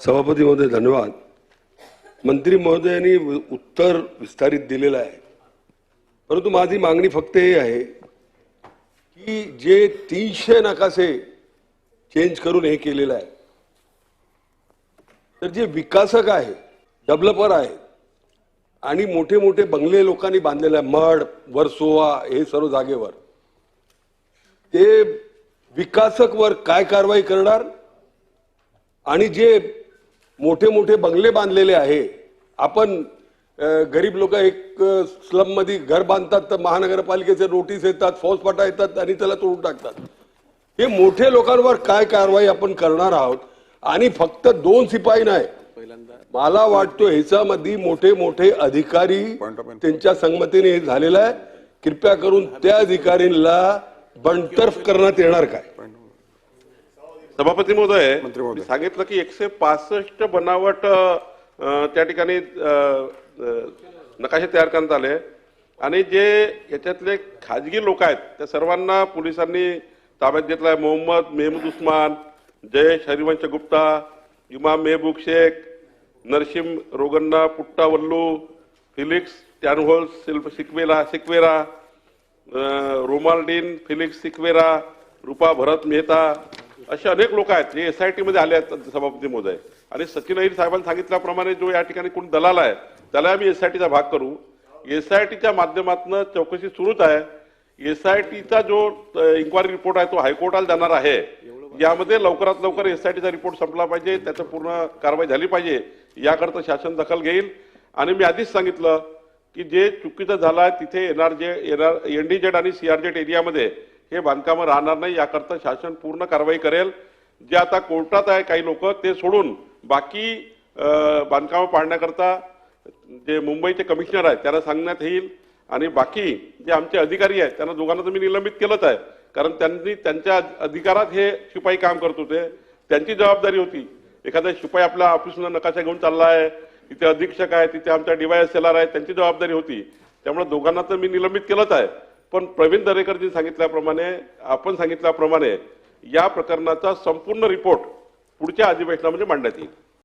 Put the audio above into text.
सभापती महोदय धन्यवाद. मंत्री महोदयांनी उत्तर विस्तारित दिलेलं आहे. परंतु माझी मागणी फक्त हे आहे की जे तीनशे नकाशे चेंज करून हे केलेलं आहे तर जे विकासक आहे डेव्हलपर आहे आणि मोठे मोठे बंगले लोकांनी बांधलेले आहे मड वरसोवा हे सर्व जागेवर ते विकासकवर काय कारवाई करणार? आणि जे मोठे मोठे बंगले बांधलेले आहे. आपण गरीब लोक एक स्लममध्ये घर बांधतात तर महानगरपालिकेचे नोटीस येतात फौजफाटा येतात आणि त्याला तोडून टाकतात. हे मोठे लोकांवर काय कारवाई आपण करणार आहोत? आणि फक्त दोन शिपाई नाही. मला वाटतो ह्याच्यामध्ये मोठे मोठे अधिकारी त्यांच्या संमतीने हे झालेलं आहे. कृपया करून त्या अधिकारींना बंडतर्फ करण्यात येणार काय? सभापती महोदय मंत्री महोदय. सांगितलं की एकशे पासष्ट बनावट अ, त्या ठिकाणी अ, अ, नकाशे तयार करण्यात आले आणि जे याच्यातले खाजगी लोक आहेत त्या सर्वांना पोलिसांनी ताब्यात घेतलाय मोहम्मद मेहमूद उस्मान जयेश हरिवंश गुप्ता इमाम मेहबूब शेख नरसिम रोगन्ना पुट्टा वल्लू फिलिक्स टॅनहोल सिल्फ सिक्वेला सिक्वेरा अ, रोमाल्डीन फिलिक्स सिक्वेरा रुपा भरत मेहता असे अनेक लोक आहेत जे एस आय टीमध्ये आले आहेत सभापती मोदय आणि सचिन अहिर साहेबांनी सांगितल्याप्रमाणे जो या ठिकाणी कोण दलाल आहे त्याला आम्ही एस आय टीचा भाग करू. एस आय टीच्या माध्यमातून चौकशी सुरूच आहे. एस आय टीचा जो इन्क्वायरी रिपोर्ट आहे तो हायकोर्टाला जाणार आहे. यामध्ये लवकरात लवकर एस आय टीचा रिपोर्ट संपला पाहिजे त्याचं पूर्ण कारवाई झाली पाहिजे याकरता शासन दखल घेईल. आणि मी आधीच सांगितलं की जे चुकीचं झालं आहे तिथे एन आर जे एनर एन डी जेड आणि सी आर जेड एरियामध्ये हे बांधकामं राहणार नाही याकरता शासन पूर्ण कारवाई करेल. जे आता कोर्टात आहे काही लोक ते सोडून बाकी बांधकामं पाडण्याकरता जे मुंबईचे कमिशनर आहेत त्यांना सांगण्यात येईल. आणि बाकी जे आमचे अधिकारी आहेत त्यांना दोघांना तर मी निलंबित केलंच आहे. कारण त्यांनी त्यांच्या अधिकारात हे शिपाई काम करत होते. त्यांची जबाबदारी होती. एखादा शिपाई आपल्या ऑफिसनं नकाशा घेऊन चालला आहे तिथे अधीक्षक आहे तिथे आमच्या डिवायस सेलर आहे त्यांची जबाबदारी होती. त्यामुळे दोघांना तर मी निलंबित केलंच आहे. पण प्रवीण दरेकरजी सांगितल्याप्रमाणे आपण सांगितल्याप्रमाणे या प्रकरणाचा संपूर्ण रिपोर्ट पुढच्या अधिवेशनामध्ये मांडण्यात येईल.